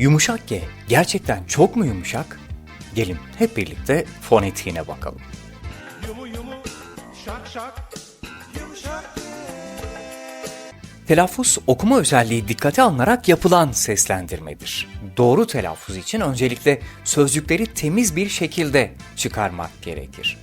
Yumuşak G gerçekten çok mu yumuşak? Gelin hep birlikte fonetiğine bakalım. Yumu yumu şak şak yumuşak Telaffuz okuma özelliği dikkate alınarak yapılan seslendirmedir. Doğru telaffuz için öncelikle sözcükleri temiz bir şekilde çıkarmak gerekir.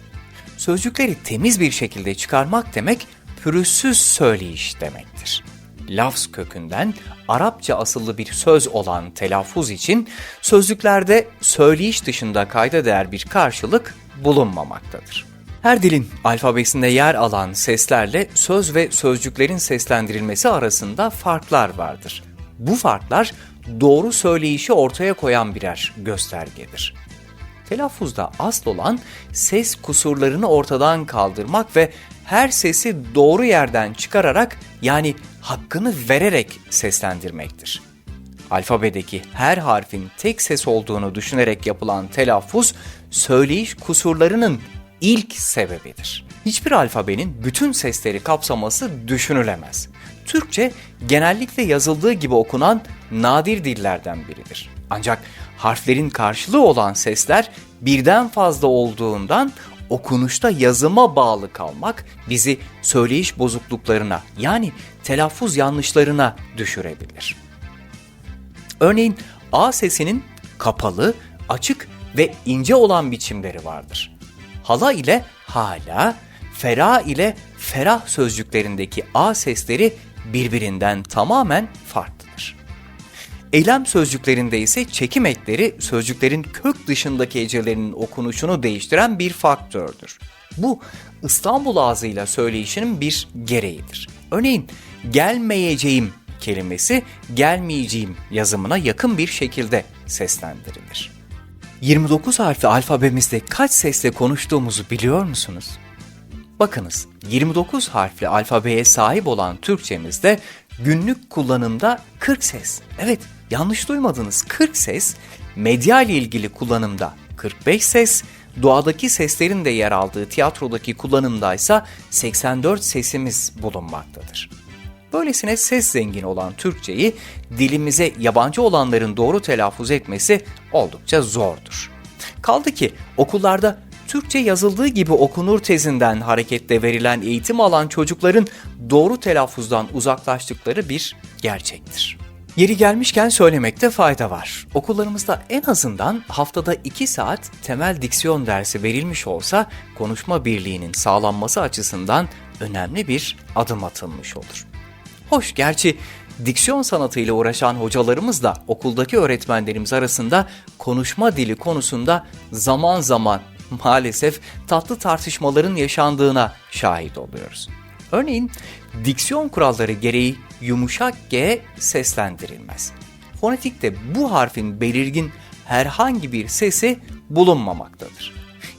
Sözcükleri temiz bir şekilde çıkarmak demek pürüzsüz söyleyiş demektir. Lafz kökünden Arapça asıllı bir söz olan telaffuz için sözlüklerde söyleyiş dışında kayda değer bir karşılık bulunmamaktadır. Her dilin alfabesinde yer alan seslerle söz ve sözcüklerin seslendirilmesi arasında farklar vardır. Bu farklar doğru söyleyişi ortaya koyan birer göstergedir. Telaffuzda asıl olan ses kusurlarını ortadan kaldırmak ve her sesi doğru yerden çıkararak yani hakkını vererek seslendirmektir. Alfabedeki her harfin tek ses olduğunu düşünerek yapılan telaffuz, söyleyiş kusurlarının ilk sebebidir. Hiçbir alfabenin bütün sesleri kapsaması düşünülemez. Türkçe genellikle yazıldığı gibi okunan nadir dillerden biridir. Ancak harflerin karşılığı olan sesler birden fazla olduğundan okunuşta yazıma bağlı kalmak bizi söyleyiş bozukluklarına yani telaffuz yanlışlarına düşürebilir. Örneğin A sesinin kapalı, açık ve ince olan biçimleri vardır. Hala ile hala, ferah ile ferah sözcüklerindeki A sesleri birbirinden tamamen farklıdır. Eylem sözcüklerinde ise çekim ekleri sözcüklerin kök dışındaki hecelerinin okunuşunu değiştiren bir faktördür. Bu İstanbul ağzıyla söyleyişinin bir gereğidir. Örneğin gelmeyeceğim kelimesi gelmeyeceğim yazımına yakın bir şekilde seslendirilir. 29 harfli alfabemizde kaç sesle konuştuğumuzu biliyor musunuz? Bakınız 29 harfli alfabeye sahip olan Türkçemizde günlük kullanımda 40 ses. Evet yanlış duymadınız 40 ses, medya ile ilgili kullanımda 45 ses, doğadaki seslerin de yer aldığı tiyatrodaki kullanımda ise 84 sesimiz bulunmaktadır. Böylesine ses zengin olan Türkçeyi dilimize yabancı olanların doğru telaffuz etmesi oldukça zordur. Kaldı ki okullarda Türkçe yazıldığı gibi okunur tezinden hareketle verilen eğitim alan çocukların doğru telaffuzdan uzaklaştıkları bir gerçektir. Yeri gelmişken söylemekte fayda var. Okullarımızda en azından haftada 2 saat temel diksiyon dersi verilmiş olsa konuşma birliğinin sağlanması açısından önemli bir adım atılmış olur. Hoş gerçi diksiyon sanatıyla uğraşan hocalarımız da okuldaki öğretmenlerimiz arasında konuşma dili konusunda zaman zaman maalesef tatlı tartışmaların yaşandığına şahit oluyoruz. Örneğin diksiyon kuralları gereği yumuşak G seslendirilmez. Fonetikte bu harfin belirgin herhangi bir sesi bulunmamaktadır.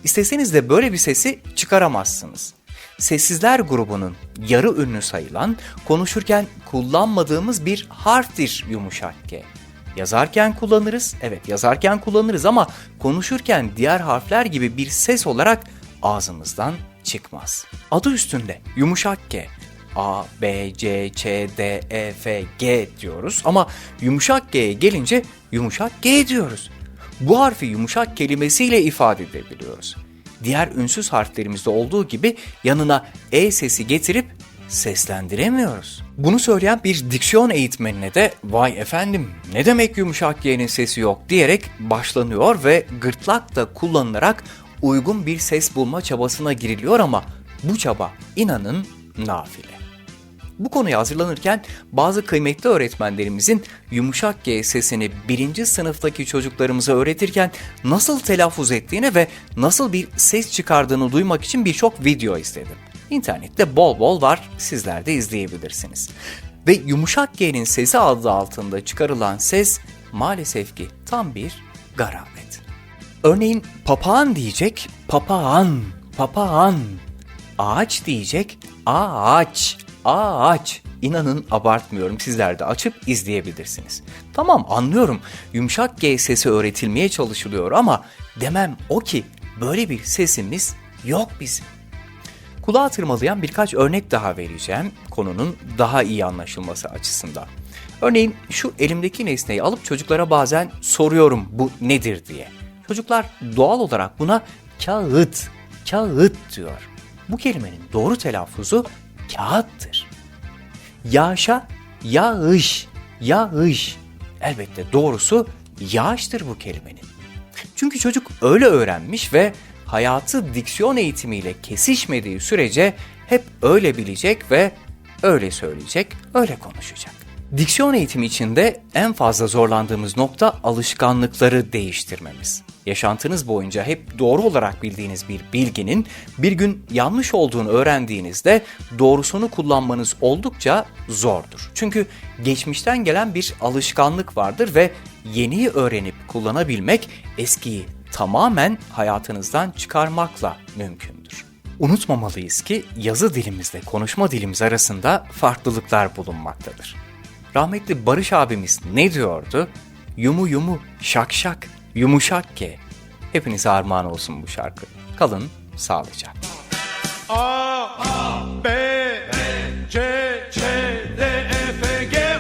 İsteseniz de böyle bir sesi çıkaramazsınız. Sessizler grubunun yarı ünlü sayılan, konuşurken kullanmadığımız bir harftir yumuşak G. Yazarken kullanırız, evet yazarken kullanırız ama konuşurken diğer harfler gibi bir ses olarak ağzımızdan çıkmaz. Adı üstünde yumuşak G. A, B, C, Ç, D, E, F, G diyoruz ama yumuşak G'ye gelince yumuşak G diyoruz. Bu harfi yumuşak kelimesiyle ifade edebiliyoruz. Diğer ünsüz harflerimizde olduğu gibi yanına E sesi getirip seslendiremiyoruz. Bunu söyleyen bir diksiyon eğitmenine de vay efendim ne demek yumuşak G'nin sesi yok diyerek başlanıyor ve gırtlak da kullanılarak uygun bir ses bulma çabasına giriliyor ama bu çaba inanın nafile. Bu konuya hazırlanırken bazı kıymetli öğretmenlerimizin yumuşak G sesini birinci sınıftaki çocuklarımıza öğretirken nasıl telaffuz ettiğini ve nasıl bir ses çıkardığını duymak için birçok video izledim. İnternette bol bol var, sizler de izleyebilirsiniz. Ve yumuşak G'nin sesi adı altında çıkarılan ses maalesef ki tam bir garabet. Örneğin papağan diyecek, papağan, papağan. Ağaç diyecek, ağaç, ağaç. İnanın abartmıyorum sizler de açıp izleyebilirsiniz. Tamam anlıyorum yumuşak G sesi öğretilmeye çalışılıyor ama demem o ki böyle bir sesimiz yok bizim. Kulağa tırmalayan birkaç örnek daha vereceğim konunun daha iyi anlaşılması açısından. Örneğin şu elimdeki nesneyi alıp çocuklara bazen soruyorum bu nedir diye. Çocuklar doğal olarak buna kağıt, kağıt diyor. Bu kelimenin doğru telaffuzu kağıttır. Yağışa yağış, yağış. Elbette doğrusu yağıştır bu kelimenin. Çünkü çocuk öyle öğrenmiş ve hayatı diksiyon eğitimiyle kesişmediği sürece hep öyle bilecek ve öyle söyleyecek, öyle konuşacak. Diksiyon eğitimi içinde en fazla zorlandığımız nokta alışkanlıkları değiştirmemiz. Yaşantınız boyunca hep doğru olarak bildiğiniz bir bilginin bir gün yanlış olduğunu öğrendiğinizde doğrusunu kullanmanız oldukça zordur. Çünkü geçmişten gelen bir alışkanlık vardır ve yeniyi öğrenip kullanabilmek eskiyi tamamen hayatınızdan çıkarmakla mümkündür. Unutmamalıyız ki yazı dilimizle konuşma dilimiz arasında farklılıklar bulunmaktadır. Rahmetli Barış abimiz ne diyordu? Yumu yumu, şak şak, yumuşak ke. Hepinize armağan olsun bu şarkı. Kalın, sağlıcakla.